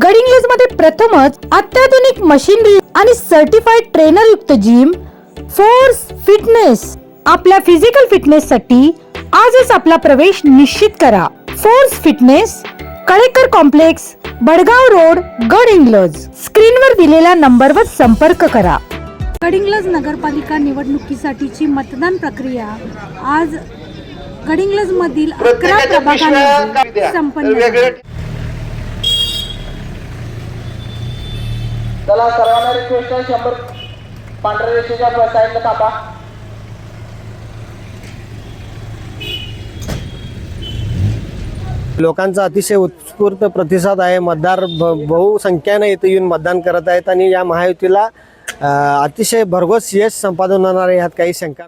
गडिंग्लजमध्ये प्रथमच अत्याधुनिक मशीनरी आणि सर्टिफाईड ट्रेनर युक्त जिम फोर्स फिटनेस आपल्या फिजिकल फिटनेस साठी आजच आपला प्रवेश निश्चित करा. Force fitness Kalekar complex Badgaon road Gadhinglaj स्क्रीनवर दिलेल्या नंबरवर संपर्क करा. गडिंग्लज नगरपालिका निवडणुकीसाठीची मतदान प्रक्रिया आज गडिंग्लज मधील अकरा प्रभागांमध्ये संपन्न वेगळे झाली. चला सर्वांना रिक्वेस्ट आहे शंभर पांढऱ्या रेषेच्या साईडला कापा लोकांचा अतिशय उत्स्फूर्त प्रतिसाद आहे. मतदार ब बहुसंख्याने इथे येऊन मतदान करत आहेत आणि या महायुतीला अतिशय भरघोस यश संपादन होणार आहे. ह्यात काही शंका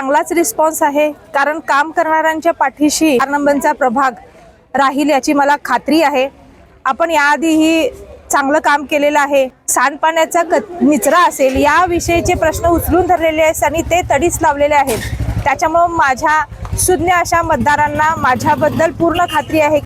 चांगलाच रिस्पॉन्स आहे. कारण काम करणाऱ्यांच्या पाठीशी चार नंबरचा प्रभाग राहील याची मला खात्री आहे. आपण याआधीही चांगलं काम केलेलं आहे. सांडपाण्याचा क निचरा असेल या विषयीचे प्रश्न उचलून धरलेले आहेत आणि ते तडीच लावलेले आहेत. त्याच्यामुळं माझ्या शून्य अशा मतदारांना माझ्याबद्दल पूर्ण खात्री आहे.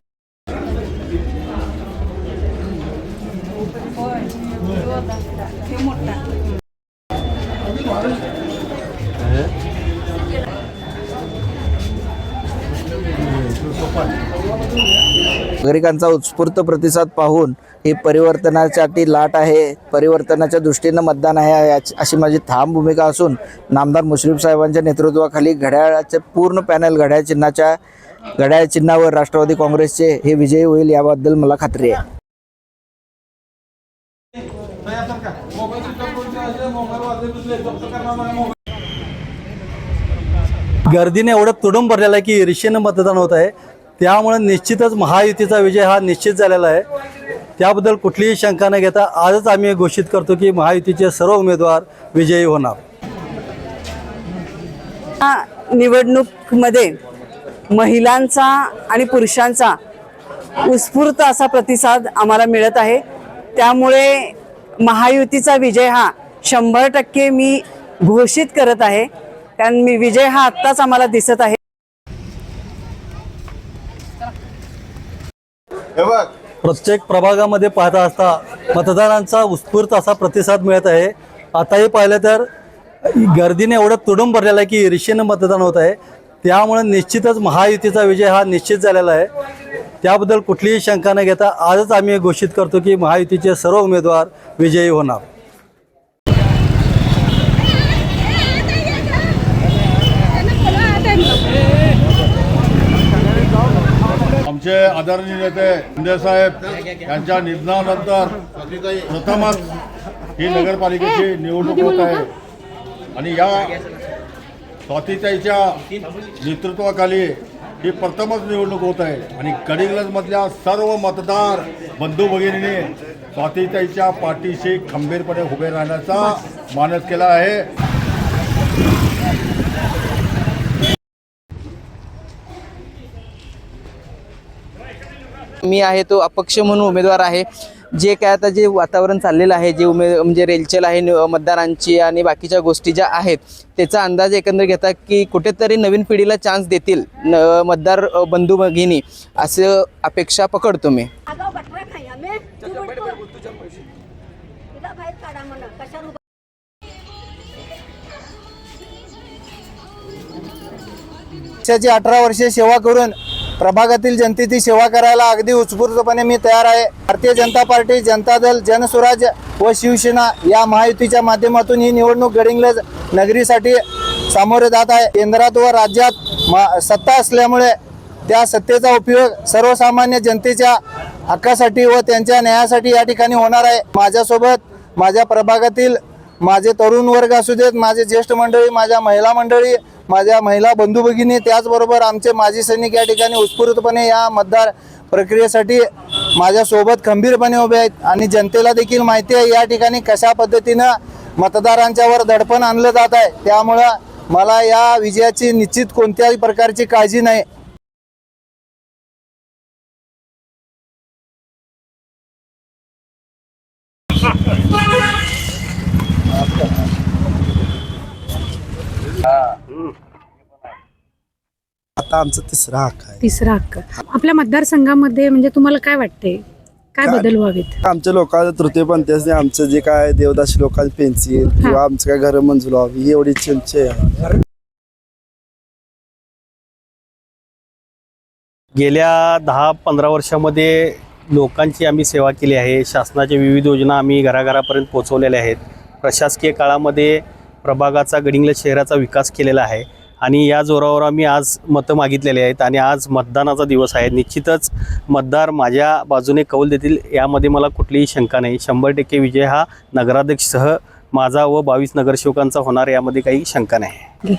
नागरिकांचा उत्स्फूर्त प्रतिसाद पाहून ही परिवर्तनासाठी लाट आहे. परिवर्तनाच्या दृष्टीनं मतदान आहे अशी माझी ठाम भूमिका असून नामदार मुश्रीफ साहेबांच्या नेतृत्वाखाली घड्याळाचे पूर्ण पॅनल घड्याळ चिन्हाच्या घड्याळ चिन्हावर राष्ट्रवादी काँग्रेसचे हे विजयी होईल याबद्दल मला खात्री आहे. गर्दीने एवढं तुडूंब भरलेलं आहे की रिशेनं मतदान होत आहे. त्यामुळे निश्चितच महायुतीचा विजय हा निश्चित झालेला आहे. त्याबद्दल कुठलीही शंका न घेता आजच आम्ही घोषित करतो की महायुतीचे सर्व उमेदवार विजयी होणार. निवडणूकमध्ये महिलांचा आणि पुरुषांचा उत्स्फूर्त असा प्रतिसाद आम्हाला मिळत आहे. त्यामुळे महायुतीचा विजय हा शंभर टक्के मी घोषित करत आहे. कारण मी विजय हा आत्ताच आम्हाला दिसत आहे. प्रत्येक प्रभागामध्ये पाहता असता मतदारांचा उत्स्फूर्त असा प्रतिसाद मिळत आहे. आताही पाहिलं तर गर्दीने एवढं तुडून भरलेलं आहे की ईर्षेनं मतदान होत आहे. त्यामुळे निश्चितच महायुतीचा विजय हा निश्चित झालेला आहे. त्याबद्दल कुठलीही शंका न घेता आजच आम्ही घोषित करतो की महायुतीचे सर्व उमेदवार विजयी होणार. आमचे आदरणीय नेते शिंदेसाहेब यांच्या निधनानंतर प्रथमच ही नगरपालिकेची निवडणूक होत आहे. आणि या स्वातीताईच्या नेतृत्वाखाली ही प्रथमच निवडणूक होत आहे. आणि कडिंगलजमधल्या सर्व मतदार बंधू भगिनीने स्वातीताईच्या पाठीशी खंबीरपणे उभे राहण्याचा मानस केला आहे. मी आहे तो अपक्ष म्हणून उमेदवार आहे. जे काय आता जे वातावरण चाललेलं आहे जे उमे म्हणजे रेलचेल आहे न- मतदारांची आणि बाकीच्या गोष्टी ज्या आहेत त्याचा अंदाज एकंदर घेता की कुठेतरी नवीन पिढीला चान्स देतील न मतदार बंधू भगिनी असं अपेक्षा पकडतो मी. पक्षाची अठरा वर्षे सेवा करून प्रभागातील जनतेची सेवा करायला अगदी उत्स्फूर्तपणे मी तयार आहे. भारतीय जनता पार्टी जनता दल जनस्वराज व शिवसेना या महायुतीच्या माध्यमातून ही निवडणूक गडिंग्लज नगरीसाठी सामोरे जात आहे. केंद्रात व राज्यात सत्ता असल्यामुळे त्या सत्तेचा उपयोग सर्वसामान्य जनतेच्या हक्कासाठी व त्यांच्या न्यायासाठी या ठिकाणी होणार आहे. माझ्यासोबत माझ्या प्रभागातील माझे तरुण वर्ग असू देत माझे ज्येष्ठ मंडळी माझ्या महिला मंडळी माझ्या महिला बंधू भगिनी त्याचबरोबर आमचे माजी सैनिक या ठिकाणी उत्स्फूर्तपणे या मतदार प्रक्रियेसाठी माझ्यासोबत खंबीरपणे उभे आहेत आणि जनतेला देखील माहिती आहे या ठिकाणी कशा पद्धतीनं मतदारांच्यावर दडपण आणलं जात आहे. त्यामुळं मला या विजयाची निश्चित कोणत्याही प्रकारची काळजी नाही. आता आमचा तिसरा हक्क आहे. तिसरा हक्क आपल्या मतदारसंघामध्ये म्हणजे तुम्हाला काय वाटते काय बदल व्हावेत? आमच्या लोकांचं तृतीयपंथी असते आमचं जे काय देवदासी लोकांची पेन्सिल किंवा आमचं काय घर मंजूर व्हावी ही एवढी इच्छा आहे. गेल्या दहा पंधरा वर्षामध्ये लोकांची आम्ही सेवा केली आहे. शासनाच्या विविध योजना आम्ही घराघरापर्यंत पोहोचवलेल्या आहेत. प्रशासकीय काळामध्ये प्रभागाचा गडिंग्लज शहराचा विकास केलेला आहे. आणि या जोरावर आम्ही आज मतं मागितलेली आहेत आणि आज मतदानाचा दिवस आहे. निश्चितच मतदार माझ्या बाजूने कौल देतील यामध्ये मला कुठलीही शंका नाही. शंभर टक्के विजय हा नगराध्यक्षसह माझा व बावीस नगरसेवकांचा होणार यामध्ये काही शंका नाही.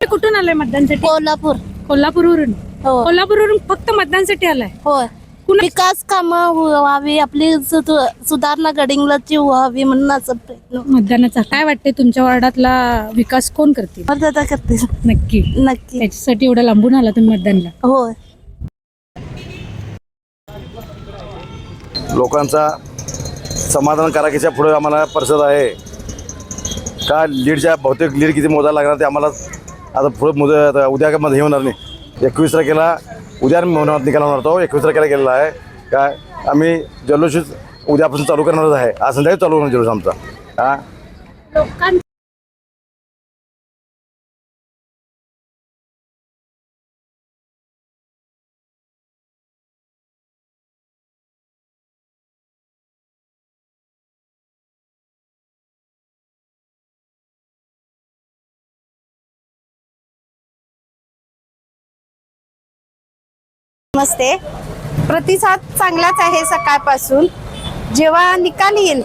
कुठून आलाय मतदानसाठी? कोल्हापूर. कोल्हापूरवरून? हो. कोल्हापूरवरून फक्त मतदानसाठी आलाय? होय. विकास कामं व्हावी आपली सुधारणा गडिंगलाची व्हावी म्हणून असं प्रयत्न. मतदानाचा काय वाटते तुमच्या वार्डातला विकास कोण करतील? मतदाता करतील. नक्की. नक्की. त्याच्यासाठी एवढं लांबून आला तुम्ही मतदानला. होय. लोकांचा समाधान कराकीच्या पुढे आम्हाला परिषद आहे. का लीडच्या बहुतेक लीड किती मोजायला लागणार ते आम्हाला आता पुढे मोज उद्या मध्ये हे होणार नाही. एकवीस तारखेला उद्या मौनात निकाल होणार तो एकवीस तारखेला गेलेला आहे. काय? आम्ही जल्लोष उद्यापासून चालू करणारच आहे. आज संध्याकाळी चालू होणार जल्लोष आमचा. हा? नमस्ते. प्रतिसाद चांगलाच आहे सकाळपासून. जेव्हा निकाल येईल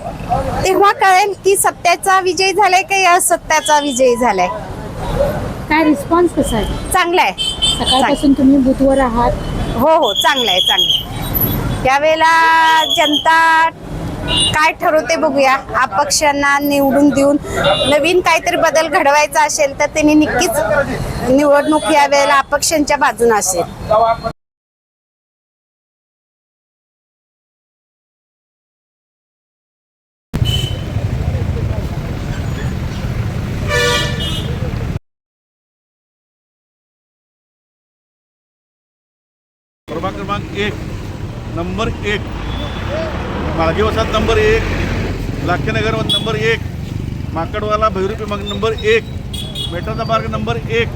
तेव्हा कळेल की सत्याचा विजय झालाय की असत्याचा विजय झालाय. काय रिस्पॉन्स कसा आहे? चांगला आहे सकाळपासून तुम्ही बुथवर आहात. हो हो चांगला आहे चांगला आहे यावेळेला जनता काय ठरवते बघूया. अपक्षांना निवडून देऊन नवीन काहीतरी बदल घडवायचा असेल तर त्यांनी नक्कीच निवडणूक या वेळेला अपक्षांच्या बाजून असेल प्रभाग क्रमांक एक. नंबर एक. माळगी वसाहत नंबर एक. लाखेनगर नंबर एक. माकडवाला भैरूपी मग नंबर एक. मेटाचा मार्ग नंबर एक.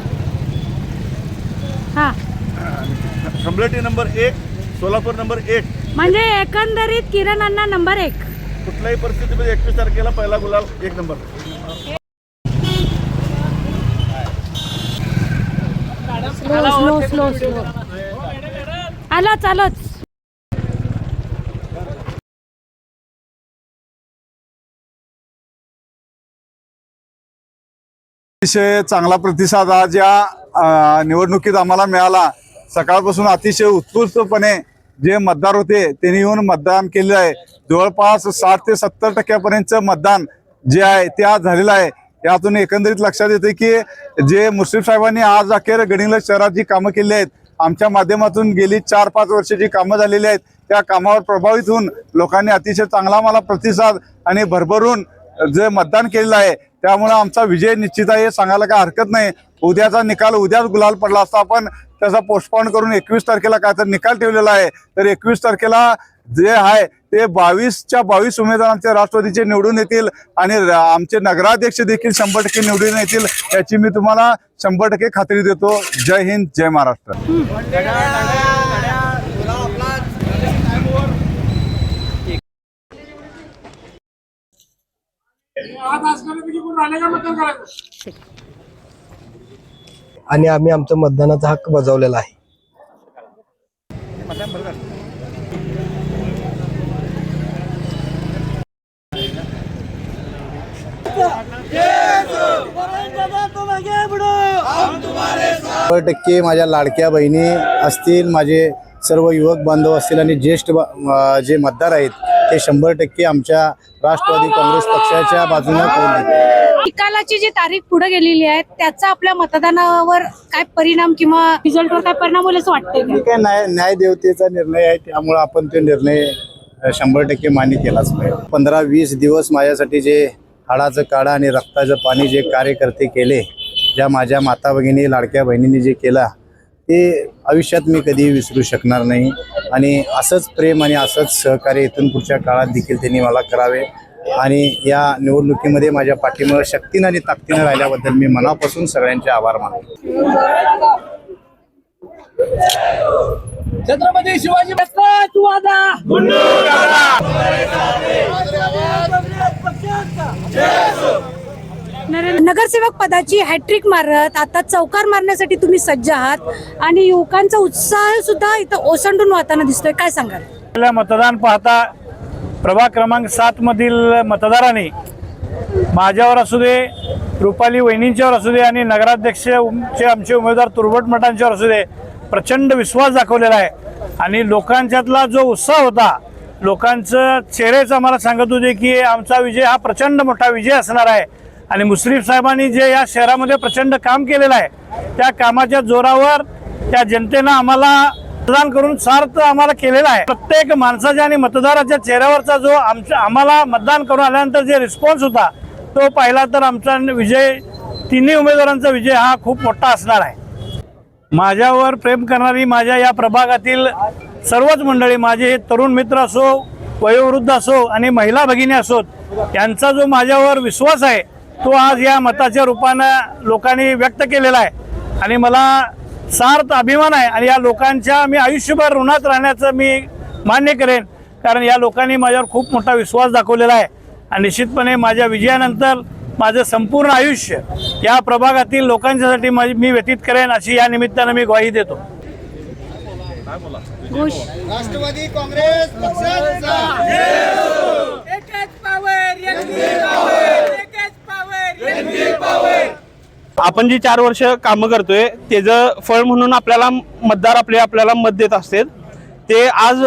हा. खंबलेटी नंबर एक. सोलापूर नंबर एक. म्हणजे एकंदरीत किरण अण्णा नंबर एक. कुठल्याही परिस्थितीमध्ये एकवीस तारखेला पहिला गुलाल एक नंबर. स्लो स्लो स्लो स्लो आलाच आलाच अतिशय चांगला प्रतिसाद आज या निवडणुकीत आम्हाला मिळाला. सकाळपासून अतिशय उत्स्फूर्तपणे जे मतदार होते त्यांनी येऊन मतदान केलेलं आहे. जवळपास साठ ते सत्तर टक्क्यापर्यंतचं मतदान जे आहे ते आज झालेलं आहे. यातून एकंदरीत लक्षात येते की जे मुश्रीफ साहेबांनी आज अखेर गडिंग्लज शहरात जी कामं केली आहेत आमच्या माध्यमातून गेली चार पाच वर्ष जी कामं झालेली आहेत त्या कामावर प्रभावित होऊन लोकांनी अतिशय चांगला मला प्रतिसाद आणि भरभरून जे मतदान केलेलं आहे त्यामुळे आमचा विजय निश्चित आहे हे सांगायला काय हरकत नाही. उद्याचा निकाल उद्याच गुलाल पडला असता आपण त्याचा पोस्टपॉन करून एकवीस तारखेला काय तर निकाल ठेवलेला आहे. तर एकवीस तारखेला जे आहे ते बावीसच्या बावीस उमेदवार आमच्या राष्ट्रवादीचे निवडून येतील आणि आमचे नगराध्यक्ष देखील शंभर टक्के निवडून येतील याची मी तुम्हाला शंभर टक्के खात्री देतो. जय हिंद जय महाराष्ट्र. आणि आम्ही आमचं मतदानाचा हक्क बजावलेला आहे. शंभर टक्के माझ्या लाडक्या बहिणी असतील माझे सर्व युवक बांधव असतील आणि ज्येष्ठ जे मतदार आहेत ते शंभर टक्के आमच्या राष्ट्रवादी काँग्रेस पक्षाच्या बाजूने निकालाची जी तारीख पुढे गेलेली आहे त्याचा आपल्या मतदानावर काय परिणाम किंवा रिझल्टवर काय परिणाम होईल असं वाटतंय का? ठीक आहे न्याय न्यायदेवतेचा निर्णय आहे त्यामुळे आपण तो निर्णय शंभर टक्के मान्य केलाच पाहिजे पंधरा वीस दिवस माझ्यासाठी जे हाडाचं काढा आणि रक्ताचं पाणी जे कार्यकर्ते केले ज्या माझ्या माता भगिनी लाडक्या बहिणींनी जे केला ते आयुष्यात मी कधी विसरू शकणार नाही. आणि असंच प्रेम आणि असंच सहकार्य इथून पुढच्या काळात देखील त्यांनी मला करावे. आणि या निवडणुकीमध्ये माझ्या पाठीमुळे शक्तीनं आणि ताकदीनं राहिल्याबद्दल मी मनापासून सगळ्यांचे आभार मानतो. नरेंद्र- नगरसेवक पदाची हॅट्रिक मारत आता चौकार मारण्यासाठी तुम्ही सज्ज आहात आणि युवकांचा उत्साह सुद्धा इथं ओसंडून वाहताना दिसतोय. काय सांगाल? आपल्या मतदान पाहता प्रभाग क्रमांक सात मधील मतदारांनी माझ्यावर असू दे रुपाली वहिनींच्यावर असू दे आणि नगराध्यक्षचे आमचे उमेदवार तुरबट मठांच्यावर असू दे प्रचंड विश्वास दाखवलेला आहे. आणि लोकांच्यातला जो उत्साह होता लोकांचं चेहरेच आम्हाला सांगत होते की आमचा विजय हा प्रचंड मोठा विजय असणार आहे. आणि मुश्रीफ साहेबांनी जे या शहरामध्ये प्रचंड काम केलेलं आहे त्या कामाच्या जोरावर त्या जनतेनं आम्हाला मतदान करून सार्थ आम्हाला केलेला आहे. प्रत्येक माणसाच्या आणि मतदाराच्या चेहऱ्यावरचा जो आमच्या आम्हाला मतदान करून आल्यानंतर जे रिस्पॉन्स होता तो पाहिला तर आमचा विजय तिन्ही उमेदवारांचा विजय हा खूप मोठा असणार आहे. माझ्यावर प्रेम करणारी माझ्या या प्रभागातील सर्वच मंडळी माझे हे तरुण मित्र असो वयोवृद्ध असो आणि महिला भगिनी असोत यांचा जो माझ्यावर विश्वास आहे तो आज या मताच्या रूपानं लोकांनी व्यक्त केलेला आहे. आणि मला सार्थ अभिमान आहे आणि या लोकांच्या मी आयुष्यभर ऋणात राहण्याचं मी मान्य करेन कारण या लोकांनी माझ्यावर खूप मोठा विश्वास दाखवलेला आहे. आणि निश्चितपणे माझ्या विजयानंतर माझं संपूर्ण आयुष्य या प्रभागातील लोकांच्यासाठी माझी मी व्यतीत करेन अशी या निमित्तानं मी ग्वाही देतो. घोष राष्ट्रवादी काँग्रेस पक्षाचा आपण जी चार वर्ष कामं करतोय त्याचं फळ म्हणून आपल्याला मतदार आपले आपल्याला मत देत असते ते आज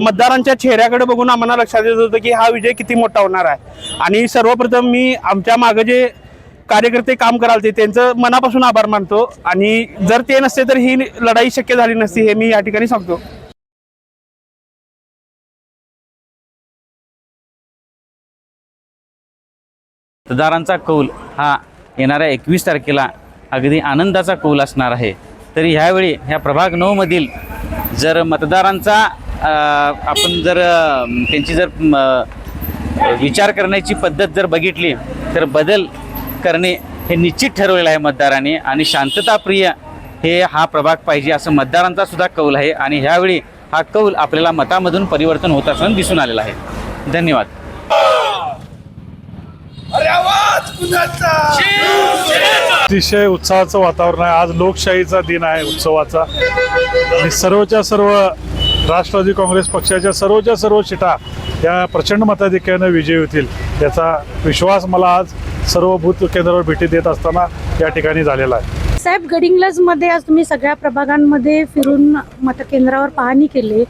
मतदारांच्या चेहऱ्याकडे बघून आम्हाला लक्षात येत होतं की हा विजय किती मोठा होणार आहे. आणि सर्वप्रथम मी आमच्या मागे जे कार्यकर्ते काम कराल ते त्यांचं मनापासून आभार मानतो. आणि जर ते नसते तर ही लढाई शक्य झाली नसती हे मी या ठिकाणी सांगतो. मतदारांचा कौल हा येणाऱ्या एकवीस तारखेला अगदी आनंदाचा कौल असणार आहे. तरी ह्यावेळी ह्या प्रभाग नऊमधील जर मतदारांचा आपण जर त्यांची जर विचार करण्याची पद्धत जर बघितली तर बदल करणे हे निश्चित ठरवलेलं आहे मतदारांनी आणि शांतताप्रिय हे हा प्रभाग पाहिजे असं मतदारांचा सुद्धा कौल आहे आणि ह्यावेळी हा कौल आपल्याला मतामधून परिवर्तन होत असताना दिसून आलेला आहे. धन्यवाद. अतिशय उत्साहाचं वातावरण आहे. आज लोकशाहीचा दिन आहे उत्सवाचा. आणि सर्वच्या सर्व राष्ट्रवादी काँग्रेस पक्षाच्या सर्वच्या सर्व सीटा या प्रचंड मताधिक्यानं विजयी होतील याचा विश्वास मला आज सर्व बूथ केंद्रावर भेटी देत असताना या ठिकाणी झालेला आहे. साहेब गडिंग्लजमध्ये आज तुम्ही सगळ्या प्रभागांमध्ये फिरून मतकेंद्रावर पाहणी केली.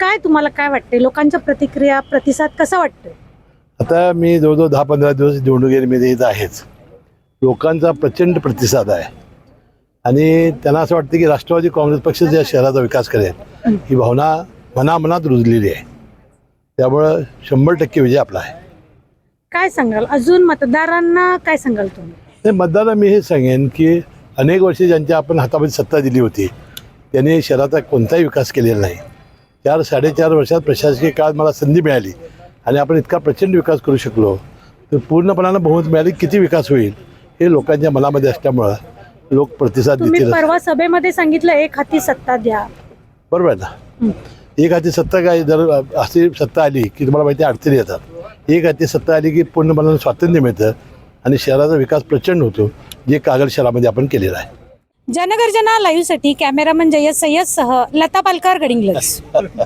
काय तुम्हाला काय वाटते लोकांच्या प्रतिक्रिया प्रतिसाद कसा वाटतोय? आता मी जवळजवळ दहा पंधरा दिवस निवडणुकीमध्ये इथं आहेच. लोकांचा प्रचंड प्रतिसाद आहे. आणि त्यांना असं वाटतं की राष्ट्रवादी काँग्रेस पक्ष या शहराचा विकास करेल ही भावना मनामनात रुजलेली आहे. त्यामुळं शंभर टक्के विजय आपला आहे. काय सांगाल? अजून मतदारांना काय सांगाल तुम्ही? नाही मतदारांना मी हे सांगेन की अनेक वर्षे ज्यांच्या आपण हातामध्ये सत्ता दिली होती त्यांनी शहराचा कोणताही विकास केलेला नाही. चार साडेचार वर्षात प्रशासकीय काळात मला संधी मिळाली आणि आपण इतका प्रचंड विकास करू शकलो तर पूर्णपणानं बहुमत मिळाली किती विकास होईल हे लोकांच्या मनामध्ये असल्यामुळं लोक प्रतिसाद तुम्ही देतील. परवा सभेमध्ये सांगितलं एक हाती सत्ता द्या. बरोबर आहे ना? एक हाती सत्ता काय जर अशी सत्ता आली की तुम्हाला माहिती आहे अडचणी येतात. एक हाती सत्ता आली की पूर्णपणानं स्वातंत्र्य मिळतं आणि शहराचा विकास प्रचंड होतो जे कागल शहरामध्ये आपण केलेला आहे. जनगर्जना लाईव्हसाठी कॅमेरामन जयस सय्यद सह लता पालकर गडिंग्लज.